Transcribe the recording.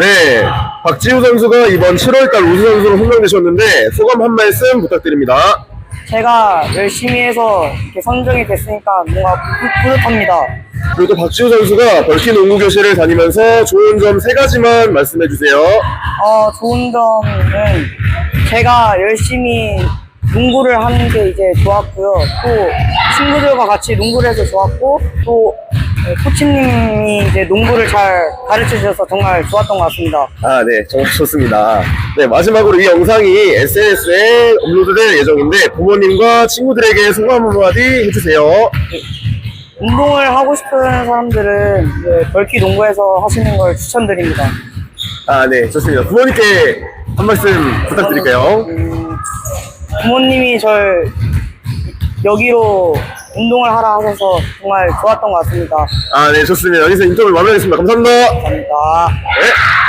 네, 박지우 선수가 이번 7월달 우수 선수로 선정되셨는데 소감 한 말씀 부탁드립니다. 제가 열심히 해서 이렇게 선정이 됐으니까 뭔가 뿌- 뿌듯합니다. 그리고 또 박지우 선수가 벌키 농구 교실을 다니면서 좋은 점 세 가지만 말씀해 주세요. 어, 좋은 점은 제가 열심히 농구를 하는 게 이제 좋았고요. 또 친구들과 같이 농구를 해서 좋았고 또 네, 코치님이 이제 농구를 잘 가르쳐 주셔서 정말 좋았던 것 같습니다. 아, 네, 정말 좋습니다. 네, 마지막으로 이 영상이 SNS에 업로드될 예정인데 부모님과 친구들에게 소감 한마디 해주세요. 운동을 하고 싶은 사람들은 이제 벌키 농구에서 하시는 걸 추천드립니다. 아, 네, 좋습니다. 부모님께 한 말씀 부탁드릴게요. 음, 부모님이 절 여기로 운동을 하라 하셔서 정말 좋았던 것 같습니다. 아, 네, 좋습니다. 여기서 인터뷰 마무리하겠습니다. 감사합니다. 감사합니다. 네.